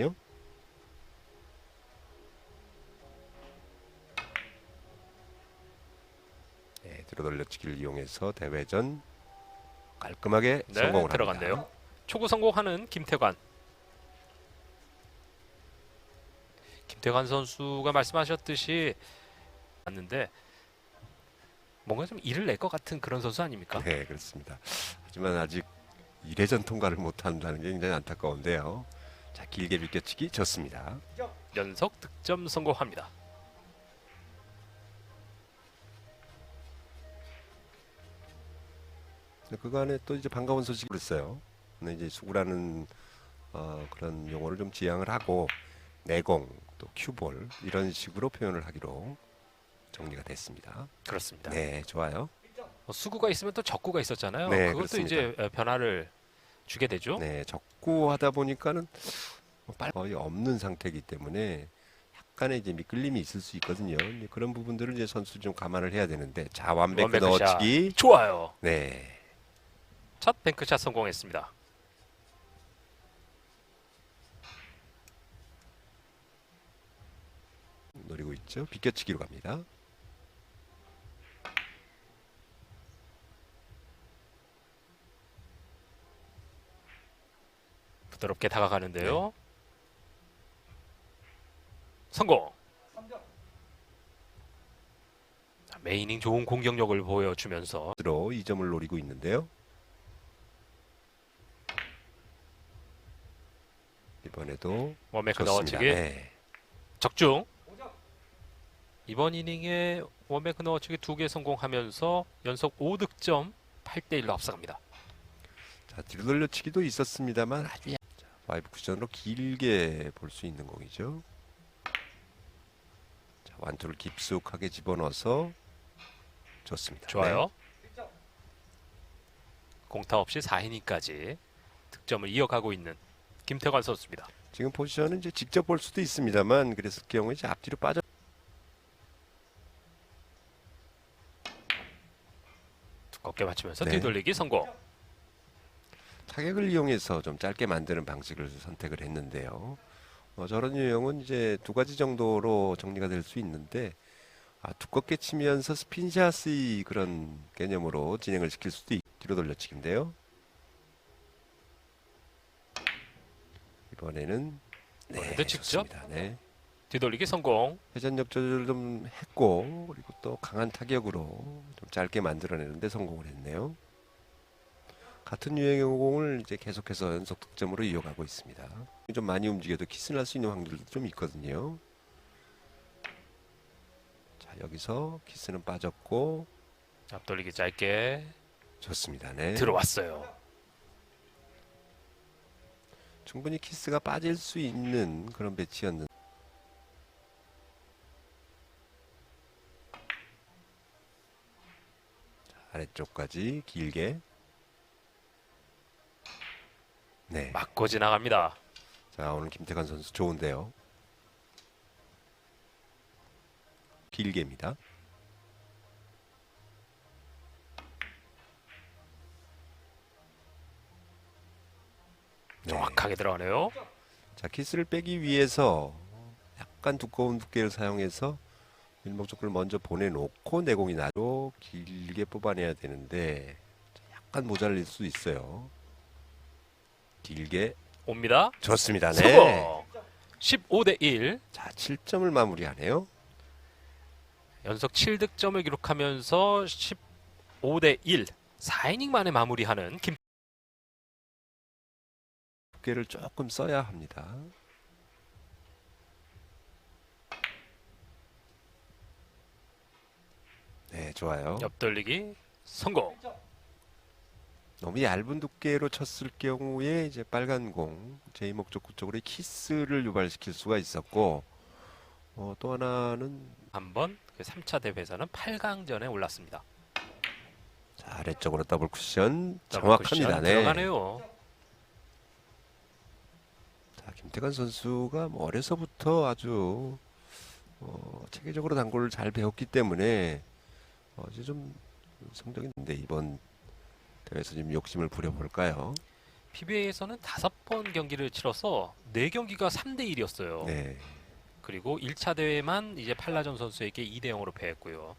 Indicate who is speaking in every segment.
Speaker 1: 있거든요. 네, 들어 돌려치기를 이용해서 대회전 깔끔하게
Speaker 2: 네,
Speaker 1: 성공을
Speaker 2: 들어갔네요.
Speaker 1: 합니다.
Speaker 2: 초구 성공하는 김태관. 김태관 선수가 말씀하셨듯이 맞는데 뭔가 좀 일을 낼 것 같은 그런 선수 아닙니까?
Speaker 1: 네, 그렇습니다. 하지만 아직 1회전 통과를 못한다는 게 굉장히 안타까운데요. 자, 길게 비껴치기 좋습니다.
Speaker 2: 연속 득점 성공합니다.
Speaker 1: 근데 그간에 또 이제 반가운 소식이 있어요. 근데 이제 수구라는 어, 그런 용어를 좀 지양을 하고 내공 또 큐볼 이런 식으로 표현을 하기로 정리가 됐습니다.
Speaker 2: 그렇습니다.
Speaker 1: 네, 좋아요.
Speaker 2: 어, 수구가 있으면 또 적구가 있었잖아요.
Speaker 1: 네,
Speaker 2: 그것도
Speaker 1: 그렇습니다.
Speaker 2: 이제 에, 변화를 주게 되죠.
Speaker 1: 네, 적고 하다 보니까는 뭐 빨- 거의 없는 상태이기 때문에 약간의 이제 미끌림이 있을 수 있거든요. 그런 부분들을 이제 선수 좀 감안을 해야 되는데 자 완백
Speaker 2: 원백샷.
Speaker 1: 넣어치기
Speaker 2: 좋아요.
Speaker 1: 네
Speaker 2: 첫 뱅크샷 성공했습니다.
Speaker 1: 노리고 있죠. 비껴치기로 갑니다.
Speaker 2: 부드럽게 다가가는데요.
Speaker 1: 네.
Speaker 2: 성공. 자, 메이닝 좋은 공격력을 보여주면서
Speaker 1: 으로 이 점을 노리고 있는데요. 이번에도 좋습니다.
Speaker 2: 넣어치기
Speaker 1: 네.
Speaker 2: 적중. 이번 이닝에 원메크 넣어치기 두 개 성공하면서 연속 5득점 8대 1로 앞서갑니다.
Speaker 1: 자 뒤로 돌려치기도 있었습니다만 아주 약- 자, 파이브 쿠션으로 길게 볼 수 있는 공이죠. 자 완투를 깊숙하게 집어넣어서 좋습니다.
Speaker 2: 좋아요. 공타 없이 4이닝까지 득점을 이어가고 있는 김태관 선수입니다.
Speaker 1: 네. 지금 포지션은 이제 직접 볼 수도 있습니다만 그랬을 경우에 이제 앞뒤로 빠져
Speaker 2: 두껍게 맞추면서
Speaker 1: 네.
Speaker 2: 뒤돌리기 성공.
Speaker 1: 타격을 이용해서 좀 짧게 만드는 방식을 선택을 했는데요. 어, 저런 유형은 이제 두 가지 정도로 정리가 될 수 있는데 아, 두껍게 치면서 스핀샷의 그런 개념으로 진행을 시킬 수도 있, 뒤로 돌려치기인데요. 이번에는 네,
Speaker 2: 이번에도 직접?
Speaker 1: 네.
Speaker 2: 뒤돌리기 성공.
Speaker 1: 회전력 조절을 좀 했고 그리고 또 강한 타격으로 좀 짧게 만들어내는데 성공을 했네요. 같은 유형의 공을 이제 계속해서 연속 득점으로 이어가고 있습니다. 좀 많이 움직여도 키스 날수 있는 확률도 좀 있거든요. 자 여기서 키스는 빠졌고
Speaker 2: 앞돌리기 짧게
Speaker 1: 좋습니다. 네.
Speaker 2: 들어왔어요.
Speaker 1: 충분히 키스가 빠질 수 있는 그런 배치였는데 자, 아래쪽까지 길게 네.
Speaker 2: 맞고 지나갑니다.
Speaker 1: 자 오늘 김태관 선수 좋은데요. 길게입니다. 네.
Speaker 2: 정확하게 들어가네요.
Speaker 1: 자 키스를 빼기 위해서 약간 두꺼운 두께를 사용해서 일목적구를 먼저 보내놓고 내공이 나도 길게 뽑아내야 되는데 약간 모자랄 수 있어요. 길게
Speaker 2: 옵니다.
Speaker 1: 좋습니다. 네.
Speaker 2: 성공. 15 대 1.
Speaker 1: 자 7점을 마무리하네요.
Speaker 2: 연속 7득점을 기록하면서 15 대 1. 4이닝 만에 마무리하는 김
Speaker 1: 두께를 조금 써야 합니다. 네 좋아요.
Speaker 2: 옆돌리기 성공.
Speaker 1: 너무 얇은 두께로 쳤을 경우에 이제 빨간 공 제2목적구 쪽으로 키스를 유발시킬 수가 있었고 어, 또 하나는
Speaker 2: 한번 그 3차 대회에서는 8강전에 올랐습니다.
Speaker 1: 자, 아래쪽으로 더블 쿠션
Speaker 2: 더블
Speaker 1: 정확합니다.
Speaker 2: 쿠션
Speaker 1: 네.
Speaker 2: 들어가네요.
Speaker 1: 자, 김태관 선수가 뭐 어려서부터 아주 어, 체계적으로 당구를 잘 배웠기 때문에 어, 이제 좀 성적이 있는데 이번 대회에서 좀 욕심을 부려볼까요?
Speaker 2: PBA에서는 다섯 번 경기를 치러서 네 경기가 3대 1이었어요.
Speaker 1: 네.
Speaker 2: 그리고 1차 대회만 이제 팔라전 선수에게 2대 0으로 패했고요.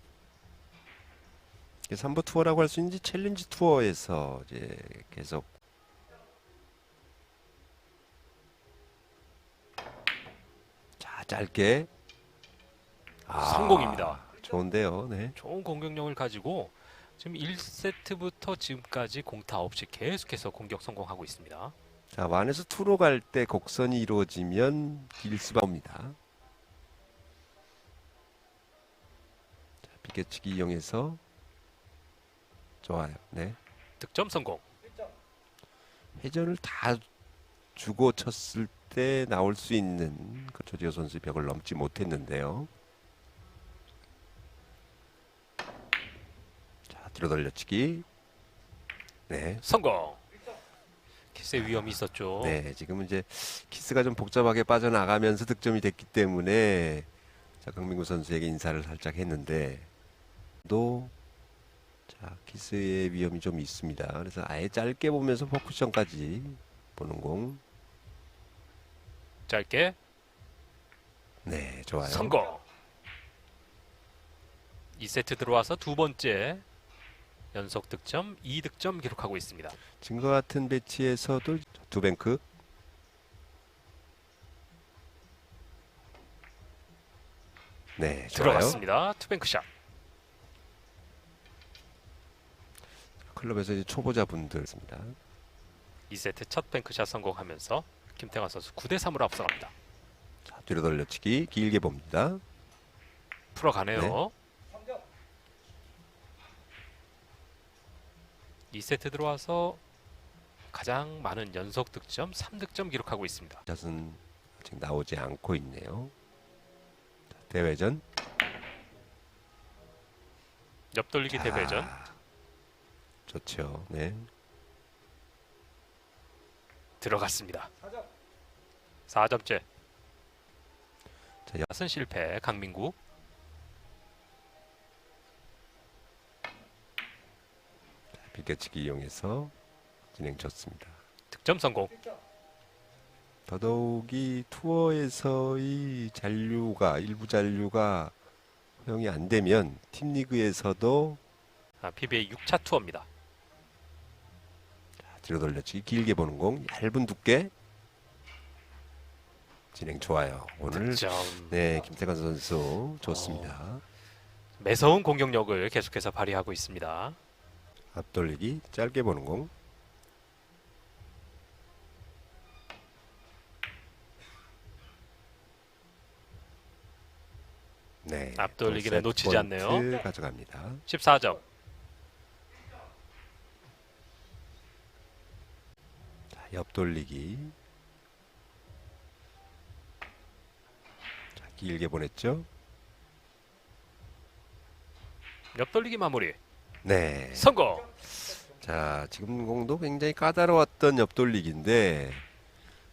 Speaker 1: 3부 투어라고 할 수 있는지 챌린지 투어에서 이제 계속 자 짧게 아,
Speaker 2: 성공입니다.
Speaker 1: 좋은데요. 네.
Speaker 2: 좋은 공격력을 가지고 지금 1세트부터 지금까지 공타 없이 계속해서 공격 성공하고 있습니다.
Speaker 1: 자 완에서 투로 갈 때 곡선이 이루어지면 길스바입니다. 자 비껴치기 이용해서 좋아요. 네.
Speaker 2: 득점 성공.
Speaker 1: 회전을 다 주고 쳤을 때 나올 수 있는 그 조지호 선수의 벽을 넘지 못했는데요. 자 뒤로 돌려치기. 네.
Speaker 2: 성공. 키스의 위험이 있었죠.
Speaker 1: 네, 지금은 이제 키스가 좀 복잡하게 빠져나가면서 득점이 됐기 때문에 자, 강민구 선수에게 인사를 살짝 했는데 또 자, 키스의 위험이 좀 있습니다. 그래서 아예 짧게 보면서 포쿠션까지 보는 공.
Speaker 2: 짧게
Speaker 1: 네, 좋아요.
Speaker 2: 성공. 2세트 들어와서 두 번째 연속 득점 2득점 기록하고 있습니다.
Speaker 1: 지금과 같은 배치에서도 두 뱅크. 네, 좋아요.
Speaker 2: 들어갔습니다. 투뱅크 샷.
Speaker 1: 클럽에서 이제 초보자분들 있습니다.
Speaker 2: 2세트 첫 뱅크샷 성공하면서 김태환 선수 9대 3으로 앞서갑니다.
Speaker 1: 자, 뒤로 돌려치기 길게 봅니다.
Speaker 2: 풀어가네요. 2세트 들어와서 가장 많은 연속 득점 3득점 기록하고 있습니다.
Speaker 1: 샷은 아직 나오지 않고 있네요. 자, 대회전.
Speaker 2: 옆돌리기
Speaker 1: 자,
Speaker 2: 대회전
Speaker 1: 좋죠. 네.
Speaker 2: 들어갔습니다. 4점째.
Speaker 1: 자, 여-
Speaker 2: 실패 강민구.
Speaker 1: 비껴치기 이용해서 진행 좋습니다.
Speaker 2: 득점 성공.
Speaker 1: 더더욱이 투어에서의 잔류가 일부 잔류가 허용이 안 되면 팀 리그에서도
Speaker 2: 아, PBA 6차 투어입니다.
Speaker 1: 뒤로 돌려치기 길게 보는 공 얇은 두께 진행 좋아요. 오늘
Speaker 2: 득점.
Speaker 1: 네 김태관 선수 좋습니다.
Speaker 2: 매서운 공격력을 계속해서 발휘하고 있습니다.
Speaker 1: 앞돌리기 짧게 보는 공. 네.
Speaker 2: 앞돌리기는
Speaker 1: 또
Speaker 2: 놓치지 않네요.
Speaker 1: 가져갑니다.
Speaker 2: 14점.
Speaker 1: 자, 옆돌리기. 자, 길게 보냈죠?
Speaker 2: 옆돌리기 마무리.
Speaker 1: 네.
Speaker 2: 성공.
Speaker 1: 자, 지금 공도 굉장히 까다로웠던 옆돌리기인데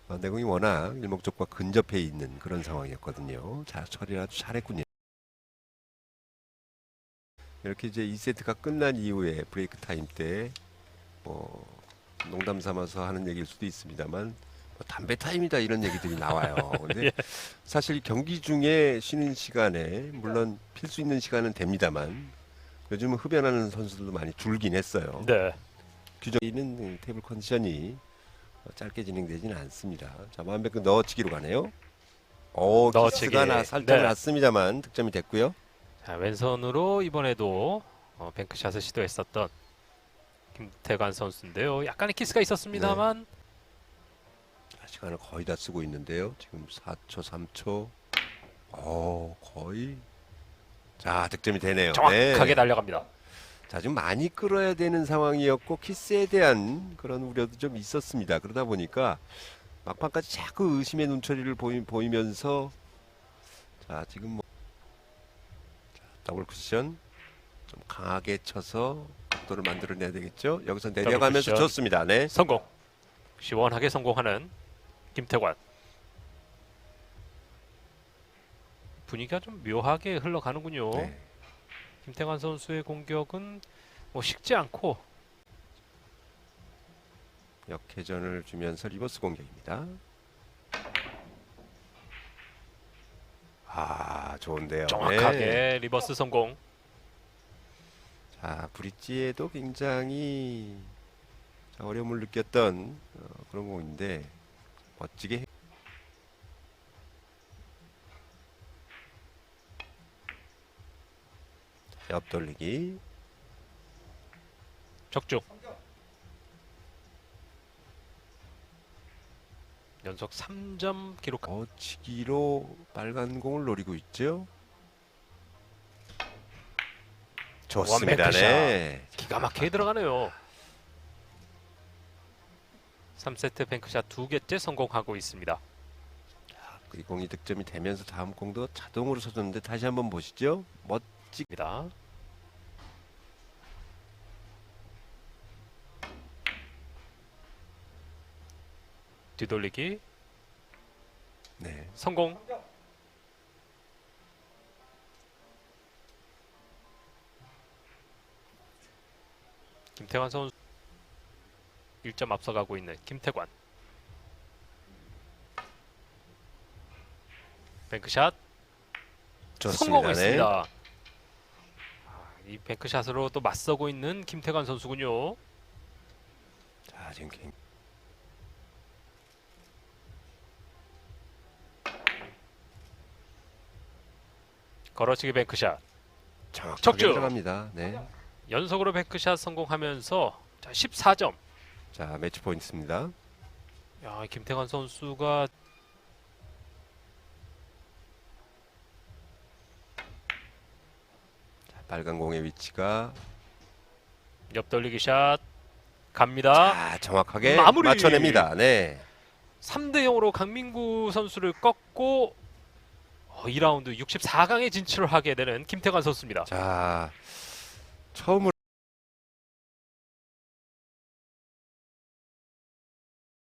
Speaker 1: 어, 내공이 워낙 일목적과 근접해 있는 그런 상황이었거든요. 자, 처리를 아주 잘했군요. 이렇게 이제 2세트가 끝난 이후에 브레이크 타임 때 뭐 농담 삼아서 하는 얘기일 수도 있습니다만 뭐 담배 타임이다 이런 얘기들이 나와요. 근데 사실 경기 중에 쉬는 시간에 물론 필 수 있는 시간은 됩니다만 요즘은 흡연하는 선수들도 많이 줄긴 했어요.
Speaker 2: 네.
Speaker 1: 규정이는 테이블 컨디션이 어, 짧게 진행되지는 않습니다. 자, 완벽히 넣어치기로 가네요. 오,
Speaker 2: 넣어치기.
Speaker 1: 키스가 나 살짝
Speaker 2: 네.
Speaker 1: 났습니다만 득점이 됐고요.
Speaker 2: 자, 왼손으로 이번에도 어, 뱅크샷을 시도했었던 김태관 선수인데요. 약간의 키스가 있었습니다만
Speaker 1: 자, 시간을 거의 다 쓰고 있는데요. 지금 4초, 3초. 오, 거의. 자, 득점이 되네요.
Speaker 2: 정확하게
Speaker 1: 네.
Speaker 2: 날려갑니다.
Speaker 1: 자, 지금 많이 끌어야 되는 상황이었고 키스에 대한 그런 우려도 좀 있었습니다. 그러다 보니까 막판까지 자꾸 의심의 눈초리를 보이, 보이면서 자, 지금 뭐 자, 더블 쿠션 좀 강하게 쳐서 각도를 만들어내야 되겠죠. 여기서 내려가면서. 좋습니다. 네.
Speaker 2: 성공. 시원하게 성공하는 김태관. 분위기가 좀 묘하게 흘러가는군요.
Speaker 1: 네.
Speaker 2: 김태관 선수의 공격은 뭐 식지 않고
Speaker 1: 역회전을 주면서 리버스 공격입니다. 아, 좋은데요.
Speaker 2: 정확하게
Speaker 1: 네.
Speaker 2: 리버스 성공.
Speaker 1: 자, 브릿지에도 굉장히 자, 어려움을 느꼈던 어, 그런 공인데 멋지게 옆 돌리기
Speaker 2: 적중. 연속 3점 기록.
Speaker 1: 어치기로 빨간 공을 노리고 있죠. 좋습니다.
Speaker 2: 원백샷.
Speaker 1: 네.
Speaker 2: 기가 막히게 들어가네요. 3세트 뱅크샷 두 개째 성공하고 있습니다.
Speaker 1: 이 공이 득점이 되면서 다음 공도 자동으로 서줬는데 다시 한번 보시죠. 멋
Speaker 2: 입니다. 뒤돌리기
Speaker 1: 네.
Speaker 2: 성공. 김태관 선수 1점 앞서가고 있는 김태관. 뱅크샷
Speaker 1: 좋습니다.
Speaker 2: 성공했습니다.
Speaker 1: 네.
Speaker 2: 아, 이 뱅크샷으로 또 맞서고 있는 김태관 선수군요.
Speaker 1: 자, 지금 굉-
Speaker 2: 걸어치기 뱅크샷.
Speaker 1: 정확하게
Speaker 2: 적중.
Speaker 1: 들어갑니다. 네.
Speaker 2: 연속으로 뱅크샷 성공하면서 자, 14점.
Speaker 1: 자, 매치 포인트입니다.
Speaker 2: 야, 김태관 선수가
Speaker 1: 빨간 공의 위치가
Speaker 2: 옆 돌리기 샷 갑니다.
Speaker 1: 자, 정확하게
Speaker 2: 마무리!
Speaker 1: 맞춰냅니다. 네.
Speaker 2: 3대 0으로 강민구 선수를 꺾고 어, 2라운드 64강에 진출을 하게 되는 김태관 선수입니다.
Speaker 1: 자, 처음으로